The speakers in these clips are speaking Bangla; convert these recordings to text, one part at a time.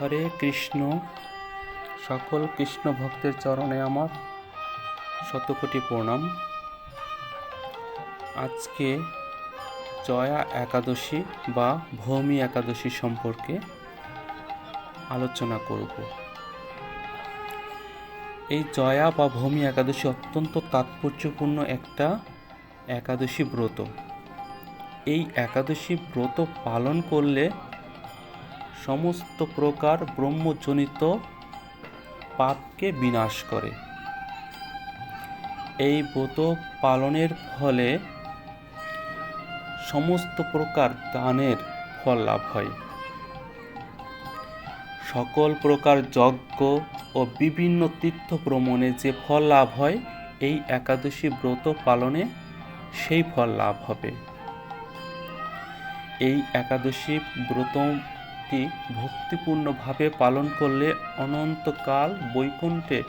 হরে কৃষ্ণ। সকল কৃষ্ণ ভক্তের চরণে আমার শতকোটি প্রণাম। আজকে জয়া একাদশী বা ভৌমি একাদশী সম্পর্কে আলোচনা করব। এই জয়া বা ভৌমি একাদশী অত্যন্ত তাৎপর্যপূর্ণ একটা একাদশী ব্রত। এই একাদশী ব্রত পালন করলে সমস্ত প্রকার ব্রহ্মজনিত পাপকে বিনাশ করে। এই ব্রত পালনের ফলে সমস্ত প্রকার দানের ফল লাভ হয়। সকল প্রকার যজ্ঞ ও বিভিন্ন তীর্থ ভ্রমণে যে ফল লাভ হয়, এই একাদশী ব্রত পালনে সেই ফল লাভ হবে। এই একাদশী ব্রতটি ভক্তিপূর্ণভাবে পালন করলে অনন্তকাল বৈকুণ্ঠে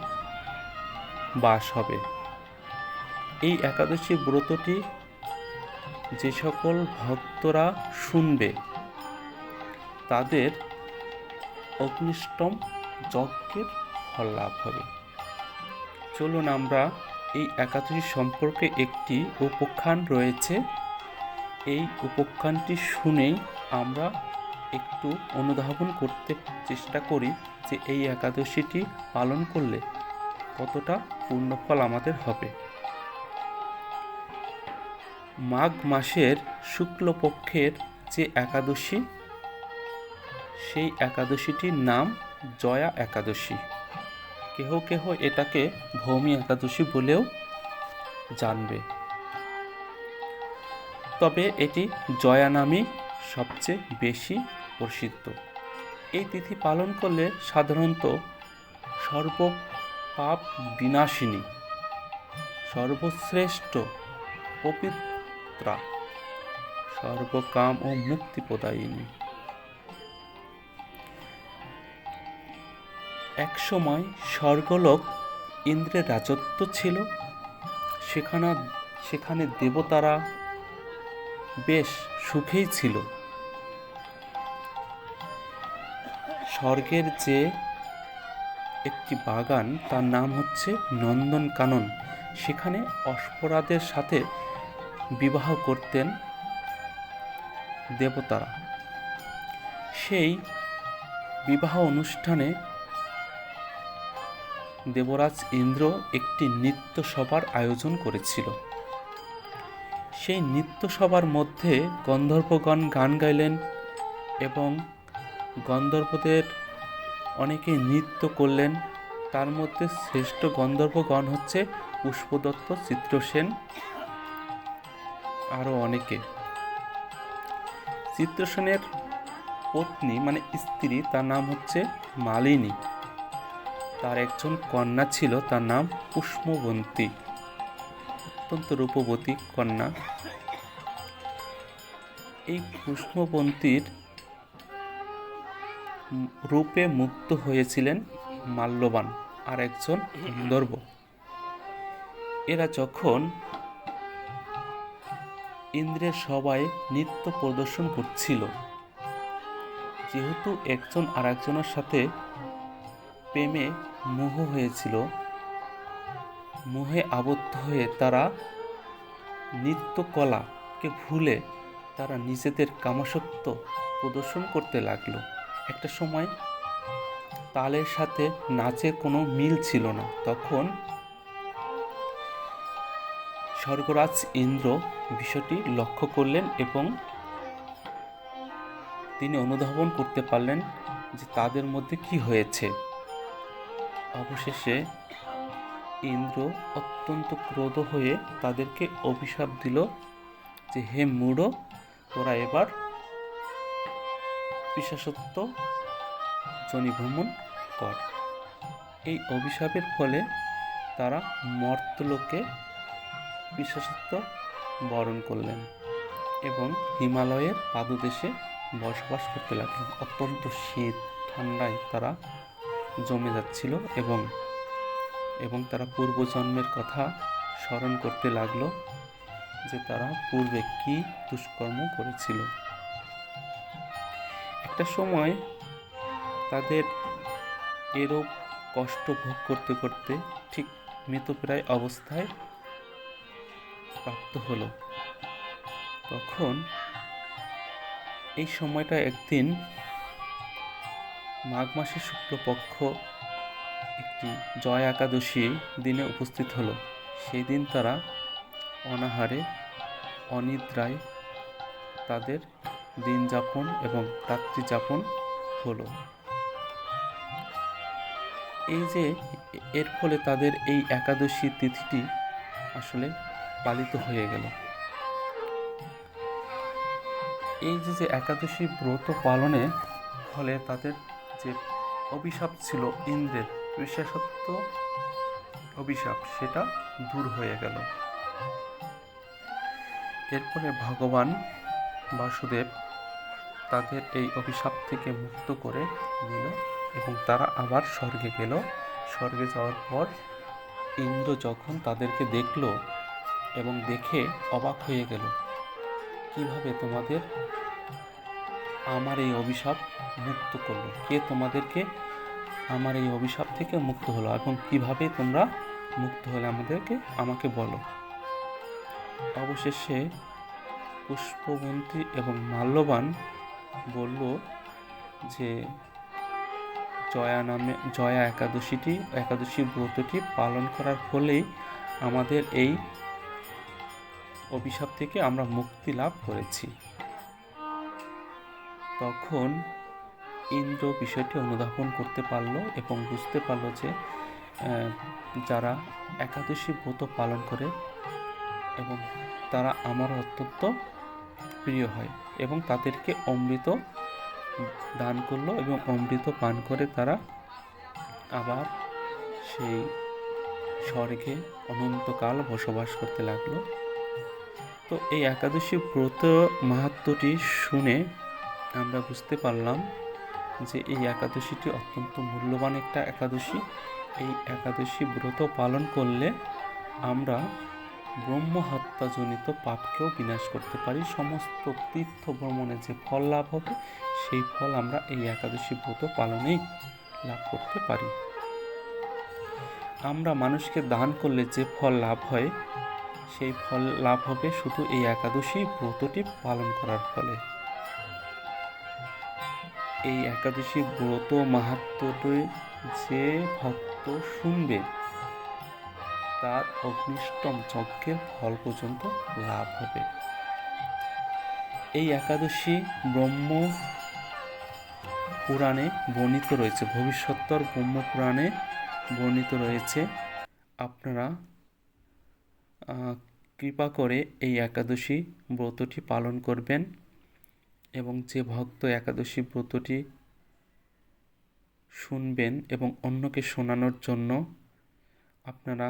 বাস হবে। এই একাদশী ব্রতটি যে সকল ভক্তরা শুনবে, তাদের অগ্নিষ্টম যজ্ঞের ফল লাভ হবে। চলুন আমরা এই একাদশী সম্পর্কে একটি উপখ্যান রয়েছে। এই উপখ্যানটি শুনেই আমরা একটু অনুধাবন করতে চেষ্টা করি যে এই একাদশীটি পালন করলে কতটা পূর্ণফল আমাদের হবে। মাঘ মাসের শুক্লপক্ষের যে একাদশী, সেই একাদশীটির নাম জয়া একাদশী। কেহ কেহ এটাকে ভৌমি একাদশী বলেও জানবে। তবে এটি জয়া নামই সবচেয়ে বেশি প্রসিদ্ধ। এই তিথি পালন করলে সাধারণত সর্ব পাপ বিনাশিনী, সর্বশ্রেষ্ঠ পবিত্রা, সর্বকাম ও মুক্তি প্রদায়িনী একসময় স্বর্গলোক ইন্দ্রের রাজত্ব ছিল। সেখানে সেখানে দেবতারা বেশ সুখেই ছিল। স্বর্গের যে একটি বাগান, তার নাম হচ্ছে নন্দনকানন। সেখানে অস্পরাদের সাথে বিবাহ করতেন দেবতারা। সেই বিবাহ অনুষ্ঠানে দেবরাজ ইন্দ্র একটি নৃত্য সভার আয়োজন করেছিল। সেই নৃত্য সভার মধ্যে গন্ধর্বগণ গান গাইলেন এবং গন্ধর্বদের অনেকে নৃত্য করলেন। তার মধ্যে শ্রেষ্ঠ গন্ধর্বগণ হচ্ছে পুষ্পদত্ত চিত্রসেন আরও অনেকে। চিত্রসেনের পত্নী মানে স্ত্রী, তার নাম হচ্ছে মালিনী। তার একজন কন্যা ছিল, তার নাম পুষ্পবন্তী। অত্যন্ত রূপবতী কন্যা। এই পুষ্পবন্তীর রূপে মুক্ত হয়েছিলেন মাল্যবান আর একজন গন্ধর্ব এরা যখন ইন্দ্রের সবাই নৃত্য প্রদর্শন করছিল, যেহেতু একজন আর একজনের সাথে প্রেমে মোহ হয়েছিল, মোহে আবদ্ধ হয়ে তারা নৃত্যকলাকে ভুলে তারা নিজেদের কামাসক্ত প্রদর্শন করতে লাগল। একটা সময় তালের সাথে নাচের কোনো মিল ছিল না। তখন স্বর্গরাজ ইন্দ্র বিষয়টি লক্ষ্য করলেন এবং তিনি অনুধাবন করতে পারলেন যে তাদের মধ্যে কি হয়েছে। অবশেষে ইন্দ্র অত্যন্ত ক্রোধ হয়ে তাদেরকে অভিশাপ দিল যে, হে মূঢ়, তোরা এবার বিশেষত্ব জনিভ্রমণ কর। এই অভিশাপের ফলে তারা মর্তলোকে বিশেষত্ব বরণ করলেন এবং হিমালয়ের পাদদেশে বসবাস করতে লাগলেন। অত্যন্ত শীত, ঠান্ডায় তারা জমে যাচ্ছিল এবং এবং তারা পূর্বজন্মের কথা স্মরণ করতে লাগল যে তারা পূর্বে কি দুষ্কর্ম করেছিল। একটা সময় তাদের এরূপ কষ্ট ভোগ করতে করতে ঠিক মৃতপ্রায় অবস্থায় প্রাপ্ত হলো। তখন এই সময়টা একদিন মাঘ মাসের শুক্লপক্ষ একটি জয় একাদশী দিনে উপস্থিত হলো। সেই দিন তারা অনাহারে, অনিদ্রায় তাদের দিন যাপন এবং রাত্রি যাপন হলো। এই যে এর ফলে তাদের এই একাদশী তিথিটি আসলে পালিত হয়ে গেল। এই যে যে একাদশী ব্রত পালনে ফলে তাদের যে অভিশাপ ছিল ইন্দ্রের, বিশেষত্ব অভিশাপ, সেটা দূর হয়ে গেল। এরপরে ভগবান বাসুদেব তাদের এই অভিশাপ থেকে মুক্ত করে দিল এবং তারা আবার স্বর্গে গেল। স্বর্গে যাওয়ার পর ইন্দ্র যখন তাদেরকে দেখল এবং দেখে অবাক হয়ে গেল, কীভাবে তোমাদের আমার এই অভিশাপ মুক্ত করল? কে তোমাদেরকে আমার এই অভিশাপ থেকে মুক্ত হলো এবং কীভাবে তোমরা মুক্ত হলে আমাদেরকে? আমাকে বলো। অবশেষে পুষ্পবন্তী এবং মাল্যবান বলল যে, জয়া নামে, জয়া একাদশীটি, একাদশী ব্রতটি পালন করার ফলেই আমাদের এই অভিশাপ থেকে আমরা মুক্তি লাভ করেছি। তখন ইন্দ্র বিষয়টি অনুধাবন করতে পারল এবং বুঝতে পারল যে যারা একাদশী ব্রত পালন করে এবং তারা আমার অত্যন্ত প্রিয় হয় এবং তাদেরকে অমৃত দান করল এবং অমৃত পান করে তারা আবার সেই স্বর্গে অনন্তকাল বসবাস করতে লাগল। তো এই একাদশী ব্রত মাহাত্মটি শুনে আমরা বুঝতে পারলাম যে এই একাদশীটি অত্যন্ত মূল্যবান একটা একাদশী। এই একাদশী ব্রত পালন করলে আমরা ব্রহ্ম হত্যাজনিত পাপকেও বিনাশ করতে পারি। সমস্ত তীর্থ ভ্রমণে যে ফল লাভ হবে, সেই ফল আমরা এই একাদশী ব্রত পালনেই লাভ করতে পারি। আমরা মানুষকে দান করলে যে ফল লাভ হয়, সেই ফল লাভ হবে শুধু এই একাদশী ব্রতটি পালন করার ফলে। এই একাদশী ব্রত মাহাত্মটি যে ভক্ত শুনবে তার অগ্নিষ্টম যজ্ঞের ফল পর্যন্ত লাভ হবে। এই একাদশী ব্রহ্ম পুরাণে বর্ণিত রয়েছে। ভবিষ্যত্তর ব্রহ্ম পুরাণে বর্ণিত রয়েছে। আপনারা কৃপা করে এই একাদশী ব্রতটি পালন করবেন এবং যে ভক্ত একাদশী ব্রতটি শুনবেন এবং অন্যকে শোনানোর জন্য আপনারা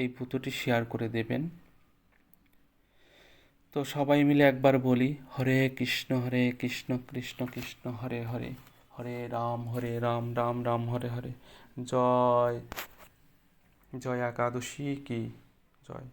এই পুতুটি শেয়ার করে দেবেন। তো সবাই মিলে একবার বলি, হরে কৃষ্ণ হরে কৃষ্ণ কৃষ্ণ কৃষ্ণ, হরে হরে হরে রাম হরে রাম রাম রাম, হরে হরে, জয় জয় একাদশী কি? জয়।